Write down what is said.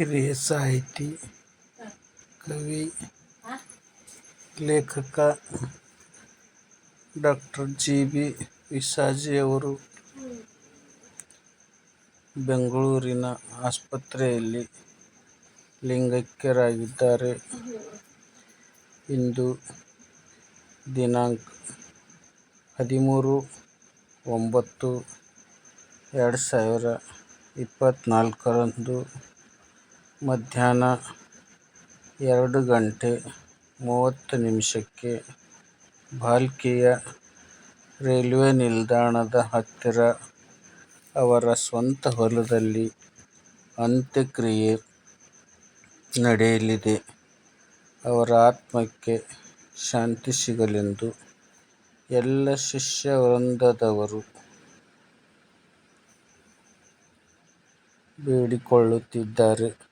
ಹಿರಿಯ ಸಾಹಿತಿ, ಕವಿ, ಲೇಖಕ ಡಾಕ್ಟರ್ ಜಿ ಬಿ ವಿಸಾಜಿಯವರು ಬೆಂಗಳೂರಿನ ಆಸ್ಪತ್ರೆಯಲ್ಲಿ ಲಿಂಗೈಕ್ಯರಾಗಿದ್ದಾರೆ. ಇಂದು ದಿನಾಂಕ ಹದಿಮೂರು ಒಂಬತ್ತು ಎರಡು ಸಾವಿರ ಇಪ್ಪತ್ನಾಲ್ಕರಂದು ಮಧ್ಯಾಹ್ನ ಎರಡು ಗಂಟೆ ಮೂವತ್ತು ನಿಮಿಷಕ್ಕೆ ಭಾಲ್ಕಿಯ ರೈಲ್ವೆ ನಿಲ್ದಾಣದ ಹತ್ತಿರ ಅವರ ಸ್ವಂತ ಹೊಲದಲ್ಲಿ ಅಂತ್ಯಕ್ರಿಯೆ ನಡೆಯಲಿದೆ. ಅವರ ಆತ್ಮಕ್ಕೆ ಶಾಂತಿ ಸಿಗಲೆಂದು ಎಲ್ಲ ಶಿಷ್ಯ ವೃಂದದವರು ಬೇಡಿಕೊಳ್ಳುತ್ತಿದ್ದಾರೆ.